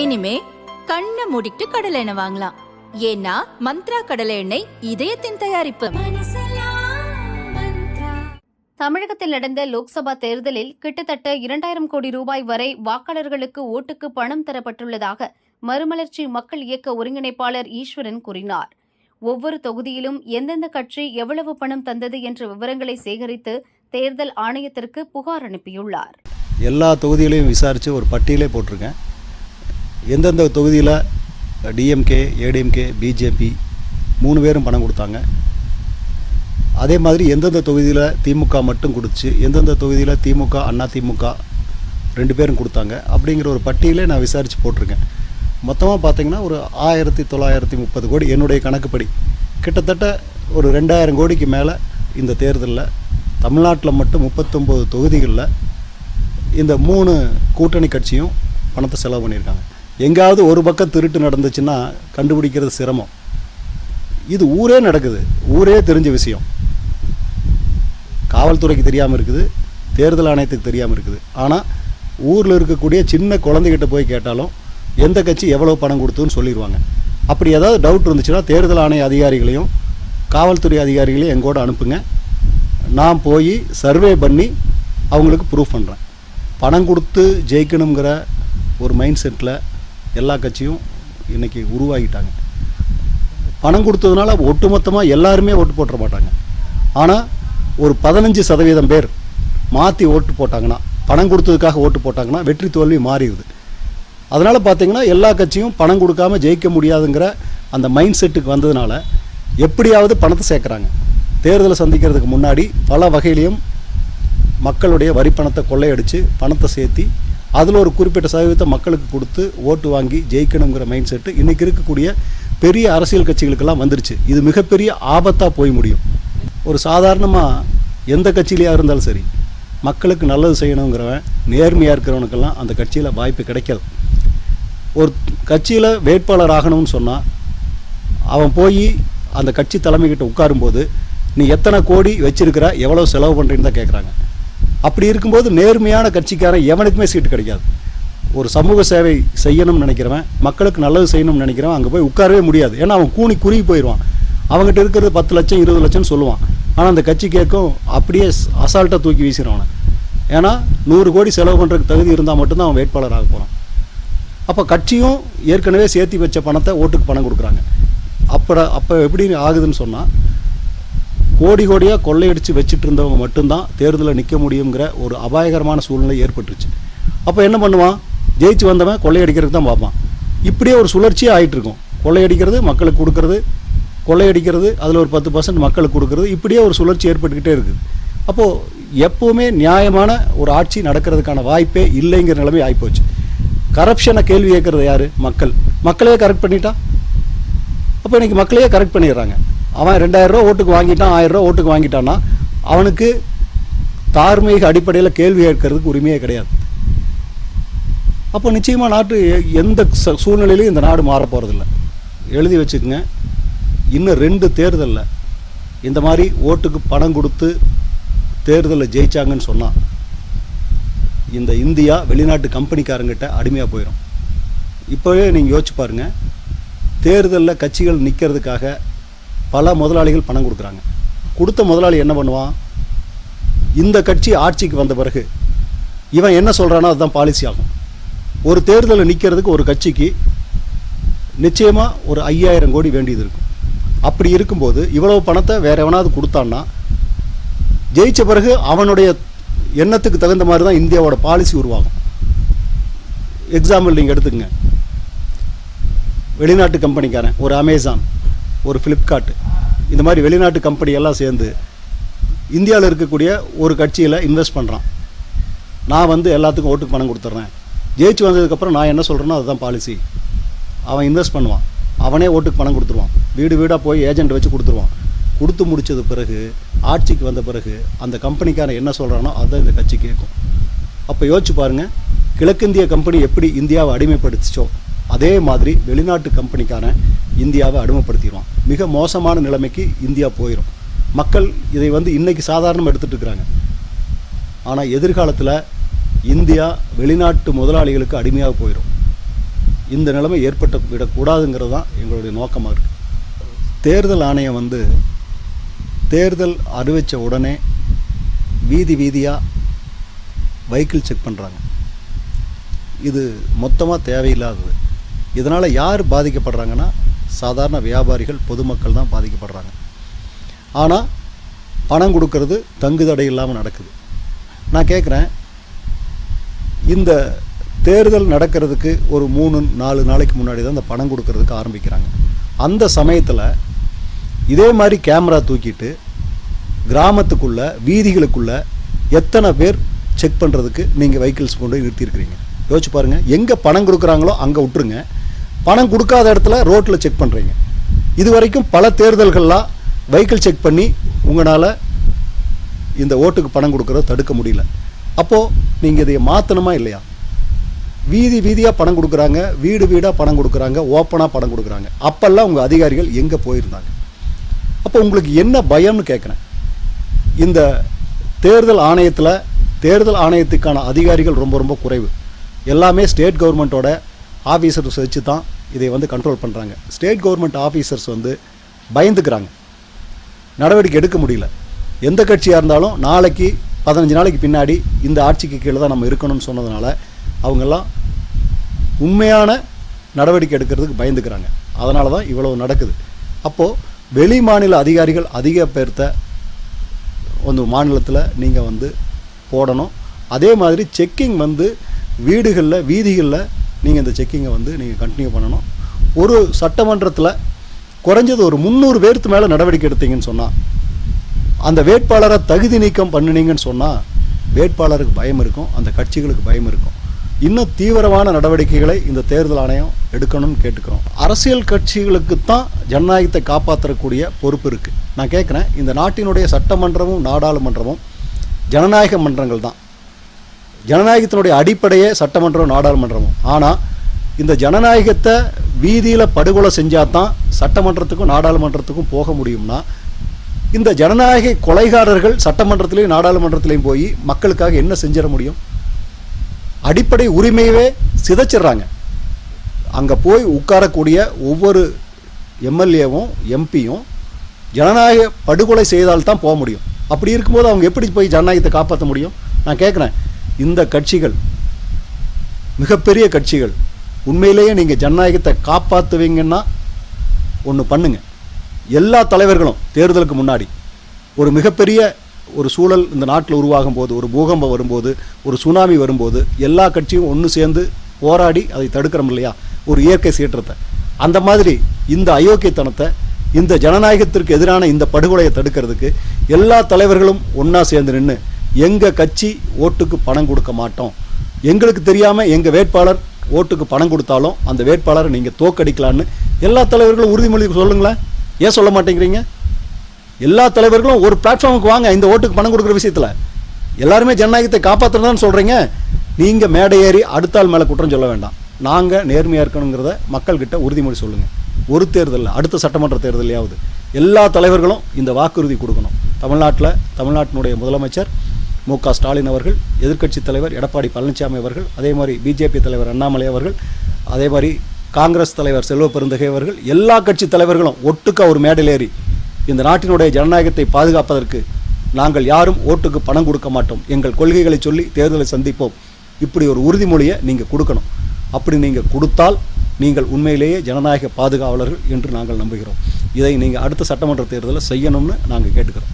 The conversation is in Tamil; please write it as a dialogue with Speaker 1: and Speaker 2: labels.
Speaker 1: இனிமே கண்ணை மூடிட்டு கடலை எண்ணெய் வாங்கலாம். ஏன்னா மந்த்ரா கடலை எண்ணெய் இதயத்தின் தயாரிப்பு.
Speaker 2: தமிழகத்தில் நடந்த லோக்சபா தேர்தலில் கிட்டத்தட்ட இரண்டாயிரம் கோடி ரூபாய் வரை வாக்காளர்களுக்கு ஓட்டுக்கு பணம் தரப்பட்டுள்ளதாக மறுமலர்ச்சி மக்கள் இயக்க ஒருங்கிணைப்பாளர் ஈஸ்வரன் கூறினார். ஒவ்வொரு தொகுதியிலும் எந்தெந்த கட்சி எவ்வளவு பணம் தந்தது என்ற விவரங்களை சேகரித்து தேர்தல் ஆணையத்திற்கு புகார் அனுப்பியுள்ளார்.
Speaker 3: எல்லா தொகுதிகளையும் விசாரித்து ஒரு பட்டியலே போட்டிருக்கேன். எந்தெந்த தொகுதியில் டிஎம்கே ஏடிஎம்கே பிஜேபி மூணு பேரும் பணம் கொடுத்தாங்க. அதே மாதிரி எந்தெந்த தொகுதியில் திமுக மட்டும் கொடுத்து எந்தெந்த தொகுதியில் திமுக அண்ணா திமுக ரெண்டு பேரும் கொடுத்தாங்க. அப்படிங்கிற ஒரு பட்டியலே நான் விசாரித்து போட்டிருக்கேன். மொத்தமாக பார்த்தீங்கன்னா ஒரு ஆயிரத்தி தொள்ளாயிரத்தி முப்பது கோடி என்னுடைய கணக்குப்படி. கிட்டத்தட்ட ஒரு ரெண்டாயிரம் கோடிக்கு மேலே இந்த தேர்தலில். தமிழ்நாட்டில் மட்டும் முப்பத்தொம்போது தொகுதிகளில் இந்த மூணு கூட்டணி கட்சியும் பணத்தை செலவு பண்ணியிருக்காங்க. எங்காவது ஒரு பக்கம் திருட்டு நடந்துச்சுன்னா கண்டுபிடிக்கிறது சிரமம். இது ஊரே நடக்குது. ஊரே தெரிஞ்ச விஷயம். காவல்துறைக்கு தெரியாமல் இருக்குது. தேர்தல் ஆணையத்துக்கு தெரியாமல் இருக்குது. ஆனால் ஊரில் இருக்கக்கூடிய சின்ன குழந்தைகிட்ட போய் கேட்டாலும் எந்த கட்சி எவ்வளோ பணம் கொடுத்துன்னு சொல்லிடுவாங்க அப்படி ஏதாவது டவுட் இருந்துச்சுன்னா தேர்தல் ஆணைய அதிகாரிகளையும் காவல்துறை அதிகாரிகளையும் எங்கூட அனுப்புங்க. நான் போய் சர்வே பண்ணி அவங்களுக்கு ப்ரூஃப் பண்ணுறேன் பணம் கொடுத்து ஜெயிக்கணுங்கிற ஒரு மைண்ட் செட்டில் எல்லா கட்சியும் இன்றைக்கி உருவாகிட்டாங்க. பணம் கொடுத்ததுனால ஒட்டுமொத்தமாக எல்லாருமே ஓட்டு போட்டுற மாட்டாங்க. ஆனால் ஒரு பதினஞ்சு சதவீதம் பேர் மாற்றி ஓட்டு போட்டாங்கன்னா பணம் கொடுத்ததுக்காக ஓட்டு போட்டாங்கன்னா வெற்றி தோல்வி மாறிடுது. அதனால் பார்த்தீங்கன்னா எல்லா கட்சியும் பணம் கொடுக்காம ஜெயிக்க முடியாதுங்கிற அந்த மைண்ட் செட்டுக்கு வந்ததுனால எப்படியாவது பணத்தை சேர்க்குறாங்க. தேர்தலை சந்திக்கிறதுக்கு முன்னாடி பல வகையிலையும் மக்களுடைய வரி பணத்தை கொள்ளையடித்து பணத்தை சேர்த்தி அதில் ஒரு குறிப்பிட்ட சதவீதத்தை மக்களுக்கு கொடுத்து ஓட்டு வாங்கி ஜெயிக்கணுங்கிற மைண்ட் செட்டு இன்றைக்கி இருக்கக்கூடிய பெரிய அரசியல் கட்சிகளுக்கெல்லாம் வந்துருச்சு. இது மிகப்பெரிய ஆபத்தாக போய் முடியும். ஒரு சாதாரணமாக எந்த கட்சியிலையாக இருந்தாலும் சரி மக்களுக்கு நல்லது செய்யணுங்கிறவன் நேர்மையாக இருக்கிறவனுக்கெல்லாம் அந்த கட்சியில் வாய்ப்பு கிடைக்காது ஒரு கட்சியில் வேட்பாளர் ஆகணும்னு சொன்னால் அவன் போய் அந்த கட்சி தலைமைக்கிட்ட உட்காரும்போது நீ எத்தனை கோடி வச்சிருக்கிற எவ்வளோ செலவு பண்ணுறேன்னு தான் கேட்குறாங்க அப்படி இருக்கும்போது நேர்மையான கட்சிக்காரன் எவனுக்குமே சீட்டு கிடைக்காது. ஒரு சமூக சேவை செய்யணும்னு நினைக்கிறவன் மக்களுக்கு நல்லது செய்யணும்னு நினைக்கிறவன் அங்கே போய் உட்காரவே முடியாது. ஏன்னா அவன் கூனி குறுகி போயிடுவான் அவங்ககிட்ட இருக்கிறது பத்து லட்சம் இருபது லட்சம்னு சொல்லுவான். ஆனால் அந்த கட்சி கேட்கும் அப்படியே அசால்ட்டாக தூக்கி வீசிடுவான் ஏன்னா நூறு கோடி செலவு பண்ணுறதுக்கு தகுதி இருந்தால் மட்டும்தான் அவன் வேட்பாளர் ஆக போகிறான் அப்போ கட்சியும் ஏற்கனவே சேர்த்து வச்ச பணத்தை ஓட்டுக்கு பணம் கொடுக்குறாங்க. அப்போ அப்போ எப்படி ஆகுதுன்னு சொன்னால் கோடி கோடியாக கொள்ளையடித்து வச்சுட்டு இருந்தவங்க மட்டும்தான் தேர்தலில் நிற்க முடியுங்கிற ஒரு அபாயகரமான சூழ்நிலை ஏற்பட்டுருச்சு. அப்போ என்ன பண்ணுவான்? ஜெயிச்சு வந்தவன் கொள்ளையடிக்கிறதுக்கு தான் பார்ப்பான். இப்படியே ஒரு சுழற்சியாக ஆகிட்டு இருக்கும் கொள்ளையடிக்கிறது மக்களுக்கு கொடுக்கறது. கொள்ளையடிக்கிறது அதில் ஒரு பத்து பர்சன்ட் மக்களுக்கு கொடுக்கறது. இப்படியே ஒரு சுழற்சி ஏற்பட்டுக்கிட்டே இருக்குது. அப்போது எப்போவுமே நியாயமான ஒரு ஆட்சி நடக்கிறதுக்கான வாய்ப்பே இல்லைங்கிற நிலைமை ஆகிப்போச்சு கரப்ஷனை கேள்வி கேட்குறது யார்? மக்கள். மக்களையே கரெக்ட் பண்ணிட்டா? அப்போ இன்றைக்கி மக்களையே கரெக்ட் பண்ணிடுறாங்க. அவன் ரெண்டாயிரரூவா ஓட்டுக்கு வாங்கிட்டான் ஆயிரம் ஓட்டுக்கு வாங்கிட்டான்னா அவனுக்கு தார்மீக அடிப்படையில் கேள்வி கேட்கறதுக்கு உரிமையே கிடையாது. அப்போ நிச்சயமாக நாட்டு எ- எந்த ச- இந்த நாடு மாற போகிறதில்ல எழுதி வச்சுக்கோங்க. இன்னும் ரெண்டு தேர்தலில். இந்த மாதிரி ஓட்டுக்கு பணம் கொடுத்து தேர்தலில் ஜெயிச்சாங்கன்னு சொன்னால் இந்த இந்தியா வெளிநாட்டு கம்பெனிக்காரங்கிட்ட அடிமையாக போயிடும் இப்போவே நீங்கள் யோசிச்சு பாருங்கள் தேர்தலில் கட்சிகள் நிற்கிறதுக்காக பல முதலாளிகள் பணம் கொடுக்குறாங்க. கொடுத்த முதலாளி என்ன பண்ணுவான்? இந்த கட்சி ஆட்சிக்கு வந்த பிறகு இவன் என்ன சொல்கிறானோ அதுதான் பாலிசி ஆகும். ஒரு தேர்தலில் நிற்கிறதுக்கு ஒரு கட்சிக்கு நிச்சயமாக ஒரு ஐயாயிரம் கோடி வேண்டியது இருக்கும். அப்படி இருக்கும்போது இவ்வளவு பணத்தை வேற எவனாவது கொடுத்தான்னா ஜெயிச்ச பிறகு அவனுடைய எண்ணத்துக்கு தகுந்த மாதிரி தான் இந்தியாவோட பாலிசி உருவாகும். எக்ஸாம்பிள் நீங்கள் எடுத்துக்கங்க. வெளிநாட்டு கம்பெனிக்காரன் ஒரு அமேசான் ஒரு ஃப்ளிப்கார்ட் இந்த மாதிரி வெளிநாட்டு கம்பெனி எல்லாம் சேர்ந்து இந்தியாவில் இருக்கக்கூடிய ஒரு கட்சியில் இன்வெஸ்ட் பண்ணுறான் நான் வந்து எல்லாத்துக்கும் ஓட்டுக்கு பணம் கொடுத்துட்றேன் ஜெயிச்சு வந்ததுக்கப்புறம் நான் என்ன சொல்கிறேனோ அதுதான் பாலிசி அவன் இன்வெஸ்ட் பண்ணுவான். அவனே ஓட்டுக்கு பணம் கொடுத்துருவான். வீடு வீடாக போய் ஏஜென்ட் வச்சு கொடுத்துருவான். கொடுத்து முடிச்சது பிறகு ஆட்சிக்கு வந்த பிறகு அந்த கம்பெனிக்காரன் என்ன சொல்கிறானோ அதுதான் இந்த கட்சி கேட்கும். அப்போ யோசிச்சு பாருங்கள் கிழக்கிந்திய கம்பெனி எப்படி இந்தியாவை அடிமைப்படுத்திச்சோ அதே மாதிரி வெளிநாட்டு கம்பெனிக்காரன் இந்தியாவை அடிமைப்படுத்திடுவான். மிக மோசமான நிலைமைக்கு இந்தியா போயிடும் மக்கள் இதை வந்து இன்றைக்கி சாதாரணமாக எடுத்துகிட்டு இருக்கிறாங்க ஆனால் எதிர்காலத்தில் இந்தியா வெளிநாட்டு முதலாளிகளுக்கு அடிமையாக போயிடும் இந்த நிலைமை ஏற்பட்டு விடக்கூடாதுங்கிறது தான் எங்களுடைய நோக்கமாக இருக்குது தேர்தல் ஆணையம் வந்து தேர்தல் அறிவித்த உடனே வீதி வீதியாக வெஹிக்கிள் செக் பண்ணுறாங்க இது மொத்தமாக தேவையில்லாதது. இதனால் யார் பாதிக்கப்படுறாங்கன்னா சாதாரண வியாபாரிகள் பொதுமக்கள் தான் பாதிக்கப்படுறாங்க. ஆனால் பணம் கொடுக்கறது தங்குதடை இல்லாமல் நடக்குது. நான் கேட்குறேன் இந்த தேர்தல் நடக்கிறதுக்கு ஒரு மூணு நாலு நாளைக்கு முன்னாடி தான் இந்த பணம் கொடுக்கறதுக்கு ஆரம்பிக்கிறாங்க. அந்த சமயத்தில் இதே மாதிரி கேமரா தூக்கிட்டு கிராமத்துக்குள்ள வீதிகளுக்குள்ளே எத்தனை பேர் செக் பண்ணுறதுக்கு நீங்கள் வெஹிக்கிள்ஸ் கொண்டு போய் நிறுத்தியிருக்கிறீங்க? யோசிச்சு பாருங்கள் எங்கே பணம் கொடுக்குறாங்களோ அங்கே விட்டுருங்க. பணம் கொடுக்காத இடத்துல ரோட்டில் செக் பண்ணுறீங்க இது வரைக்கும் பல தேர்தல்கள்லாம் வெஹிக்கிள் செக் பண்ணி உங்களால் இந்த ஓட்டுக்கு பணம் கொடுக்குறத தடுக்க முடியல. அப்போது நீங்கள் இதை மாற்றணுமா இல்லையா? வீதி வீதியாக பணம் கொடுக்குறாங்க வீடு வீடாக பணம் கொடுக்குறாங்க ஓப்பனாக பணம் கொடுக்குறாங்க. அப்போல்லாம் உங்கள் அதிகாரிகள் எங்கே போயிருந்தாங்க? அப்போ உங்களுக்கு என்ன பயம்னு கேட்குறேன் இந்த தேர்தல் ஆணையத்தில் தேர்தல் ஆணையத்துக்கான அதிகாரிகள் ரொம்ப ரொம்ப குறைவு. எல்லாமே ஸ்டேட் கவர்மெண்ட்டோட ஆஃபீஸர்ஸ் வச்சு தான் இதை வந்து கண்ட்ரோல் பண்ணுறாங்க ஸ்டேட் கவர்மெண்ட் ஆஃபீஸர்ஸ் வந்து பயந்துக்கிறாங்க. நடவடிக்கை எடுக்க முடியல. எந்த கட்சியாக இருந்தாலும் நாளைக்கு பதினஞ்சு நாளைக்கு பின்னாடி இந்த ஆட்சிக்கு கீழே தான் நம்ம இருக்கணும்னு சொன்னதுனால அவங்கெல்லாம் உண்மையான நடவடிக்கை எடுக்கிறதுக்கு பயந்துக்கிறாங்க. அதனால தான் இவ்வளவு நடக்குது. அப்போது வெளி மாநில அதிகாரிகள் அதிக பேர்த்த வந்து மாநிலத்தில் நீங்கள் வந்து போடணும். அதே மாதிரி செக்கிங் வந்து வீடுகளில் வீதிகளில் நீங்கள் இந்த செக்கிங்கை வந்து நீங்கள் கண்டினியூ பண்ணணும். ஒரு சட்டமன்றத்தில் குறைஞ்சது ஒரு முந்நூறு பேர்த்து மேலே நடவடிக்கை எடுத்தீங்கன்னு சொன்னால் அந்த வேட்பாளரை தகுதி நீக்கம் பண்ணினீங்கன்னு சொன்னால் வேட்பாளருக்கு பயம் இருக்கும் அந்த கட்சிகளுக்கு பயம் இருக்கும். இன்னும் தீவிரமான நடவடிக்கைகளை இந்த தேர்தல் ஆணையம் எடுக்கணும்னு கேட்டுக்கிறோம். அரசியல் கட்சிகளுக்கு தான் ஜனநாயகத்தை காப்பாற்றக்கூடிய பொறுப்பு இருக்குது நான் கேட்குறேன் இந்த நாட்டினுடைய சட்டமன்றமும் நாடாளுமன்றமும் ஜனநாயக மன்றங்கள் தான் ஜனநாயகத்தினுடைய அடிப்படையே சட்டமன்றம் நாடாளுமன்றமும். ஆனால் இந்த ஜனநாயகத்தை வீதியில் படுகொலை செஞ்சால் தான் சட்டமன்றத்துக்கும் நாடாளுமன்றத்துக்கும் போக முடியும்னா இந்த ஜனநாயக கொலைகாரர்கள் சட்டமன்றத்திலையும் நாடாளுமன்றத்திலையும் போய் மக்களுக்காக என்ன செஞ்சிட முடியும்? அடிப்படை உரிமையவே சிதைச்சிடுறாங்க. அங்கே போய் உட்காரக்கூடிய ஒவ்வொரு எம்எல்ஏவும் எம்பியும் ஜனநாயக படுகொலை செய்தால் தான் போக முடியும். அப்படி இருக்கும்போது அவங்க எப்படி போய் ஜனநாயகத்தை காப்பாற்ற முடியும்? நான் கேட்குறேன் இந்த கட்சிகள் மிகப்பெரிய கட்சிகள் உண்மையிலேயே நீங்கள் ஜனநாயகத்தை காப்பாற்றுவீங்கன்னா ஒன்று பண்ணுங்க. எல்லா தலைவர்களும் தேர்தலுக்கு முன்னாடி ஒரு மிகப்பெரிய ஒரு சூழல் இந்த நாட்டில் உருவாகும் போது ஒரு பூகம்பம் வரும்போது ஒரு சுனாமி வரும்போது எல்லா கட்சியும் ஒன்று சேர்ந்து போராடி அதை தடுக்கிறோம் இல்லையா? ஒரு இயற்கை சீற்றத்தை. அந்த மாதிரி இந்த அயோக்கியத்தனத்தை இந்த ஜனநாயகத்திற்கு எதிரான இந்த படுகொலையை தடுக்கிறதுக்கு எல்லா தலைவர்களும் ஒன்றா சேர்ந்து நின்று எங்கள் கட்சி ஓட்டுக்கு பணம் கொடுக்க மாட்டோம். எங்களுக்கு தெரியாமல் எங்கள் வேட்பாளர் ஓட்டுக்கு பணம் கொடுத்தாலும் அந்த வேட்பாளரை நீங்கள் தோக்கடிக்கலான்னு எல்லா தலைவர்களும் உறுதிமொழி சொல்லுங்களேன். ஏன் சொல்ல மாட்டேங்கிறீங்க? எல்லா தலைவர்களும் ஒரு பிளாட்ஃபார்முக்கு வாங்க இந்த ஓட்டுக்கு பணம் கொடுக்குற விஷயத்தில். எல்லாருமே ஜனநாயகத்தை காப்பாற்றணும்னு சொல்கிறீங்க நீங்கள் மேடை ஏறி அடுத்தாள் மேலே குற்றம் சொல்ல வேண்டாம். நாங்கள் நேர்மையாக இருக்கணுங்கிறத மக்கள்கிட்ட உறுதிமொழி சொல்லுங்கள் ஒரு தேர்தலில் அடுத்த சட்டமன்ற தேர்தலையாவது. எல்லா தலைவர்களும் இந்த வாக்குறுதி கொடுக்கணும். தமிழ்நாட்டில் தமிழ்நாட்டினுடைய முதலமைச்சர் மு க ஸ்டாலின் அவர்கள் எதிர்க்கட்சி தலைவர் எடப்பாடி பழனிசாமி அவர்கள் அதே மாதிரி பிஜேபி தலைவர் அண்ணாமலை அவர்கள் அதே மாதிரி காங்கிரஸ் தலைவர் செல்வ பெருந்தகை அவர்கள் எல்லா கட்சி தலைவர்களும் ஒட்டுக்க ஒரு மேடையில் ஏறி இந்த நாட்டினுடைய ஜனநாயகத்தை பாதுகாப்பதற்கு நாங்கள் யாரும் ஓட்டுக்கு பணம் கொடுக்க மாட்டோம். எங்கள் கொள்கைகளை சொல்லி தேர்தலை சந்திப்போம். இப்படி ஒரு உறுதிமொழியை நீங்கள் கொடுக்கணும். அப்படி நீங்கள் கொடுத்தால் நீங்கள் உண்மையிலேயே ஜனநாயக பாதுகாவலர்கள் என்று நாங்கள் நம்புகிறோம். இதை நீங்கள் அடுத்த சட்டமன்ற தேர்தலில் செய்யணும்னு நாங்கள் கேட்டுக்கிறோம்.